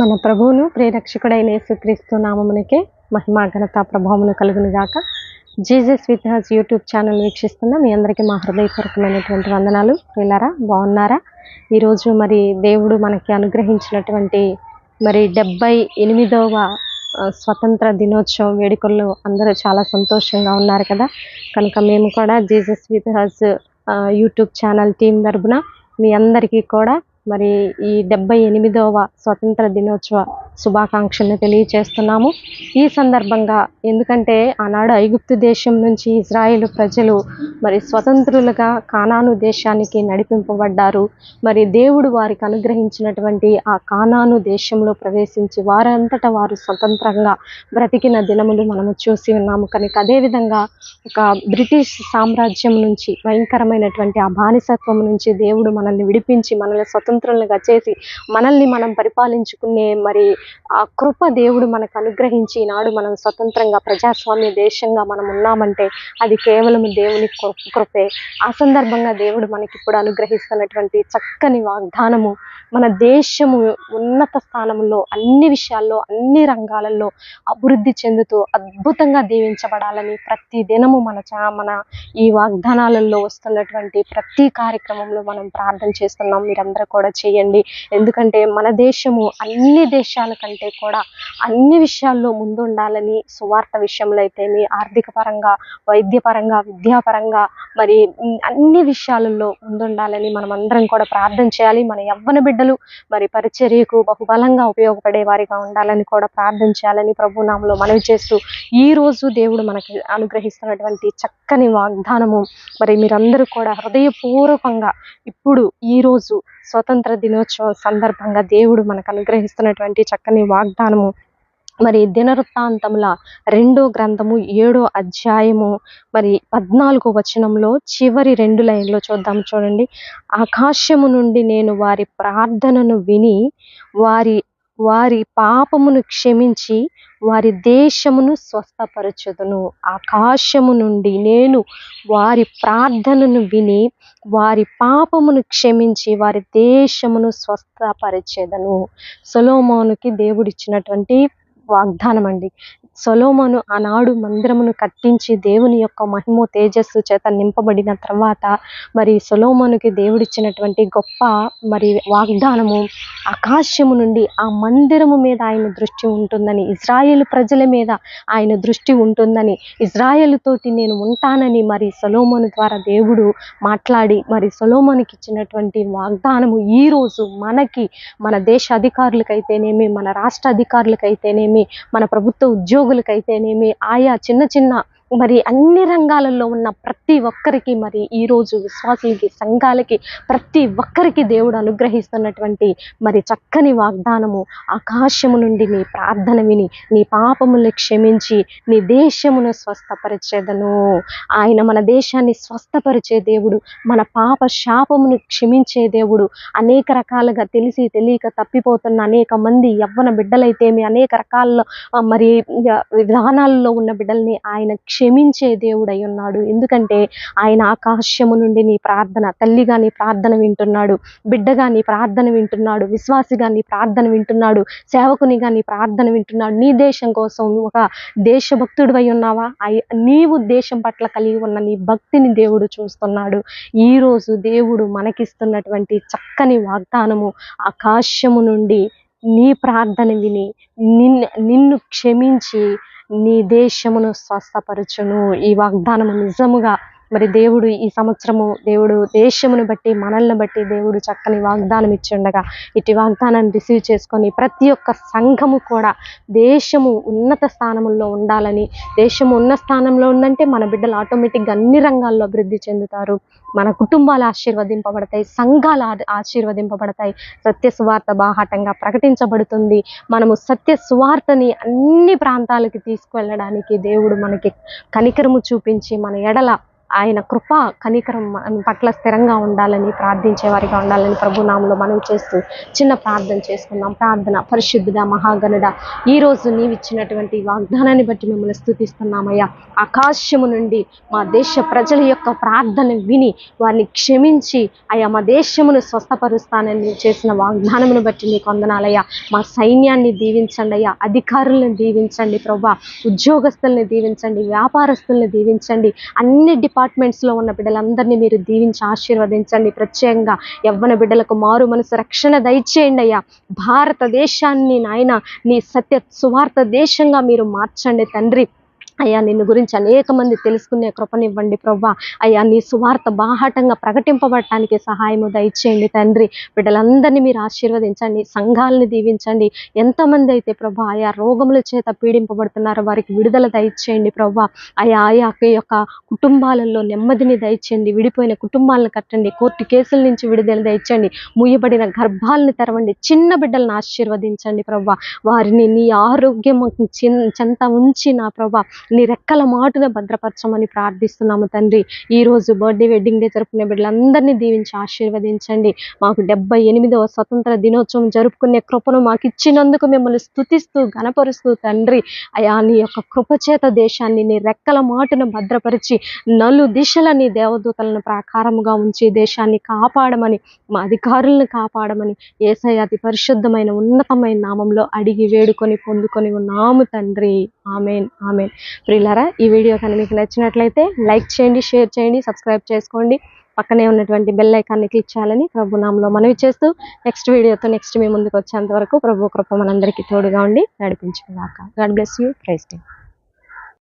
మన ప్రభువును ప్రేరక్షకుడైన యేసుక్రీస్తు నామమునికే మహిమా ఘనత ప్రభావములు కలుగును గాక Jesus with us YouTube channel వీక్షిస్తున్న మీ అందరికీ మా హృదయపూర్వకమైనటువంటి వందనాలు. వీళ్ళారా బాగున్నారా? ఈరోజు మరి దేవుడు మనకి అనుగ్రహించినటువంటి మరి డెబ్బై ఎనిమిదవ స్వతంత్ర దినోత్సవం వేడుకల్లో అందరూ చాలా సంతోషంగా ఉన్నారు కదా. కనుక మేము కూడా Jesus with us YouTube channel team తరపున మీ అందరికీ కూడా మరి ఈ డెబ్బై ఎనిమిదవ స్వతంత్ర దినోత్సవ శుభాకాంక్షలను తెలియచేస్తున్నాము. ఈ సందర్భంగా ఎందుకంటే ఆనాడు ఐగుప్తు దేశం నుంచి ఇజ్రాయేల్ ప్రజలు మరి స్వతంత్రులుగా కానాను దేశానికి నడిపింపబడ్డారు. మరి దేవుడు వారికి అనుగ్రహించినటువంటి ఆ కానాను దేశంలో ప్రవేశించి వారంతటా వారు స్వతంత్రంగా బ్రతికిన దినములు మనము చూసి ఉన్నాము. కనుక అదేవిధంగా ఒక బ్రిటిష్ సామ్రాజ్యం నుంచి భయంకరమైనటువంటి ఆ బానిసత్వం నుంచి దేవుడు మనల్ని విడిపించి మనల్ని స్వతంత్రులుగా చేసి మనల్ని మనం పరిపాలించుకునే మరి ఆ కృప దేవుడు మనకు అనుగ్రహించి ఈనాడు మనం స్వతంత్రంగా ప్రజాస్వామ్య దేశంగా మనం ఉన్నామంటే అది కేవలం దేవుని కృపే. ఆ సందర్భంగా దేవుడు మనకి ఇప్పుడు అనుగ్రహిస్తున్నటువంటి చక్కని వాగ్దానము మన దేశము ఉన్నత స్థానంలో అన్ని విషయాల్లో అన్ని రంగాలలో అభివృద్ధి చెందుతూ అద్భుతంగా దీవించబడాలని ప్రతి దినము మన చా- మన ఈ వాగ్దానాలలో వస్తున్నటువంటి ప్రతి కార్యక్రమంలో మనం ప్రార్థన చేస్తున్నాం. మీరందరూ కూడా చేయండి. ఎందుకంటే మన దేశము అన్ని దేశాల కంటే కూడా అన్ని విషయాల్లో ముందుండాలని సువార్త విషయంలో అయితే మీ ఆర్థిక పరంగా వైద్యపరంగా విద్యాపరంగా మరి అన్ని విషయాలలో ముందుండాలని మనం అందరం కూడా ప్రార్థన చేయాలి. మన యవ్వన బిడ్డలు మరి పరిచర్యకు బహుబలంగా ఉపయోగపడే వారిగా ఉండాలని కూడా ప్రార్థన చేయాలని ప్రభునామంలో మనవి చేస్తూ ఈ రోజు దేవుడు మనకి అనుగ్రహిస్తున్నటువంటి చక్కని వాగ్దానము. మరి మీరందరూ కూడా హృదయపూర్వకంగా ఇప్పుడు ఈ రోజు స్వతంత్ర దినోత్సవం సందర్భంగా దేవుడు మనకు అనుగ్రహిస్తున్నటువంటి చక్కని వాగ్దానము. మరి దినవృత్తాంతముల రెండో గ్రంథము ఏడో అధ్యాయము మరి పద్నాలుగో వచనంలో చివరి రెండు లైన్లో చూద్దాం చూడండి. ఆకాశము నుండి నేను వారి ప్రార్థనను విని వారి వారి పాపమును క్షమించి వారి దేశమును స్వస్థపరచుదును. ఆకాశము నుండి నేను వారి ప్రార్థనను విని వారి పాపమును క్షమించి వారి దేశమును స్వస్థపరిచేదను. సొలోమోనుకి దేవుడిచ్చినటువంటి వాగ్దానం అండి. సొలోమోను ఆనాడు మందిరమును కట్టించి దేవుని యొక్క మహిమ తేజస్సు చేత నింపబడిన తర్వాత మరి సొలోమోనుకి దేవుడిచ్చినటువంటి గొప్ప మరి వాగ్దానము ఆకాశము నుండి ఆ మందిరము మీద ఆయన దృష్టి ఉంటుందని ఇజ్రాయేల్ ప్రజల మీద ఆయన దృష్టి ఉంటుందని ఇజ్రాయేల్ తోటి నేను ఉంటానని మరి సొలోమోను ద్వారా దేవుడు మాట్లాడి మరి సొలోమోనికి ఇచ్చినటువంటి వాగ్దానము ఈ రోజు మనకి మన దేశ అధికారులకైతేనేమి మన రాష్ట్ర అధికారులకైతేనేమి మన ప్రభుత్వ ఉద్యోగులకైతేనేమి ఆయా చిన్న చిన్న మరి అన్ని రంగాలలో ఉన్న ప్రతి ఒక్కరికి మరి ఈరోజు విశ్వాసులకి సంఘాలకి ప్రతి ఒక్కరికి దేవుడు అనుగ్రహిస్తున్నటువంటి మరి చక్కని వాగ్దానము ఆకాశము నుండి నీ ప్రార్థన విని నీ పాపములు క్షమించి నీ దేశమును స్వస్థపరిచేదను. ఆయన మన దేశాన్ని స్వస్థపరిచే దేవుడు మన పాప శాపమును క్షమించే దేవుడు. అనేక రకాలుగా తెలిసి తెలియక తప్పిపోతున్న అనేక మంది యవ్వన బిడ్డలైతేమి అనేక రకాల్లో మరి విధానాల్లో ఉన్న బిడ్డల్ని ఆయన క్షమించే దేవుడై ఉన్నాడు. ఎందుకంటే ఆయన ఆకాశము నుండి నీ ప్రార్థన తల్లిగా నీ ప్రార్థన వింటున్నాడు బిడ్డగా నీ ప్రార్థన వింటున్నాడు విశ్వాసిగా నీ ప్రార్థన వింటున్నాడు సేవకునిగా నీ ప్రార్థన వింటున్నాడు. నీ దేశం కోసం ఒక దేశభక్తుడు అయి ఉన్నావా నీవు దేశం పట్ల కలిగి ఉన్న నీ భక్తిని దేవుడు చూస్తున్నాడు. ఈ రోజు దేవుడు మనకిస్తున్నటువంటి చక్కని వాగ్దానము ఆకాశము నుండి నీ ప్రార్థన విని నిన్ను క్షమించి నీ దేశమును స్వస్థపరచును. ఈ వాగ్దానము నిజముగా మరి దేవుడు ఈ సంవత్సరము దేవుడు దేశమును బట్టి మనల్ని బట్టి దేవుడు చక్కని వాగ్దానం ఇచ్చి ఉండగా ఇటు వాగ్దానాన్ని రిసీవ్ చేసుకొని ప్రతి ఒక్క సంఘము కూడా దేశము ఉన్నత స్థానంలో ఉండాలని దేశము ఉన్న స్థానంలో ఉందంటే మన బిడ్డలు ఆటోమేటిక్గా అన్ని రంగాల్లో అభివృద్ధి చెందుతారు. మన కుటుంబాలు ఆశీర్వదింపబడతాయి సంఘాలు ఆశీర్వదింపబడతాయి. సత్య సువార్త బాహాటంగా ప్రకటించబడుతుంది. మనము సత్య సువార్తని అన్ని ప్రాంతాలకి తీసుకువెళ్ళడానికి దేవుడు మనకి కనికరము చూపించి మన ఎడల ఆయన కృప కనికరం పట్ల స్థిరంగా ఉండాలని ప్రార్థించే వారిగా ఉండాలని ప్రభు నామంలో మనవి చేస్తూ చిన్న ప్రార్థన చేసుకుందాం. ప్రార్థన పరిశుద్ధుడ మహాగణుడ ఈ రోజు నీవు ఇచ్చినటువంటి వాగ్దానాన్ని బట్టి మిమ్మల్ని స్థుతిస్తున్నామయ్యా. ఆకాశము నుండి మా దేశ ప్రజల యొక్క ప్రార్థన విని వారిని క్షమించి అయ్యా మా దేశమును స్వస్థపరుస్తానని చేసిన వాగ్దానమును బట్టి నీకు వందనాలయ్యా. మా సైన్యాన్ని దీవించండి అయ్యా. అధికారులను దీవించండి ప్రభా. ఉద్యోగస్తుల్ని దీవించండి. వ్యాపారస్తుల్ని దీవించండి. అన్ని అపార్ట్మెంట్స్లో ఉన్న బిడ్డలందరినీ మీరు దీవించి ఆశీర్వదించండి. ప్రత్యేకంగా యవ్వన బిడ్డలకు మారు మనసు రక్షణ దయచేయండి అయ్యా. భారతదేశాన్ని నాయన నీ సత్య సువార్త దేశంగా మీరు మార్చండి తండ్రి. అయ్యా నిన్ను గురించి అనేక మంది తెలుసుకునే కృపనివ్వండి ప్రభా అయ్యా నీ సువార్త బాహాటంగా ప్రకటింపబడటానికి సహాయము దయచేయండి తండ్రి. బిడ్డలందరినీ మీరు ఆశీర్వదించండి సంఘాలని దీవించండి. ఎంతమంది అయితే ప్రభా ఆయా రోగముల చేత పీడింపబడుతున్నారో వారికి విడుదల దయచేయండి ప్రభా అయా ఆయా యొక్క కుటుంబాలలో నెమ్మదిని దయచేయండి విడిపోయిన కుటుంబాలను కట్టండి కోర్టు కేసుల నుంచి విడుదల దయచేయండి ముయ్యబడిన గర్భాలను తెరవండి చిన్న బిడ్డలను ఆశీర్వదించండి ప్రభా వారిని నీ ఆరోగ్యం చిన్- చెంత ఉంచి నా ప్రభా నీ రెక్కల మాటున భద్రపరచమని ప్రార్థిస్తున్నాము తండ్రి. ఈరోజు బర్త్డే వెడ్డింగ్ డే జరుపుకునే బిడ్డలందరినీ దీవించి ఆశీర్వదించండి. మాకు డెబ్బై ఎనిమిదవ స్వతంత్ర దినోత్సవం జరుపుకునే కృపను మాకు ఇచ్చినందుకు మిమ్మల్ని స్థుతిస్తూ గణపరుస్తూ తండ్రి. అయా నీ యొక్క కృపచేత దేశాన్ని నీ రెక్కల మాటున భద్రపరిచి నలు దిశల నీ దేవదూతలను ప్రాకారముగా ఉంచి దేశాన్ని కాపాడమని మా అధికారులను కాపాడమని ఏసై అతి పరిశుద్ధమైన ఉన్నతమైన నామంలో అడిగి వేడుకొని పొందుకొని ఉన్నాము తండ్రి. Amen amen. ప్రియులారా ఈ వీడియో కానీ మీకు నచ్చినట్లయితే లైక్ చేయండి షేర్ చేయండి సబ్స్క్రైబ్ చేసుకోండి. పక్కనే ఉన్నటువంటి బెల్ ఐకాన్ని క్లిక్ చేయాలని ప్రభు నామలో మనవి చేస్తూ నెక్స్ట్ వీడియోతో నెక్స్ట్ మీ ముందుకు వచ్చేంత వరకు ప్రభు కృప మనందరికీ తోడుగా ఉండి నడిపించుకున్నాక. God bless you. Praise day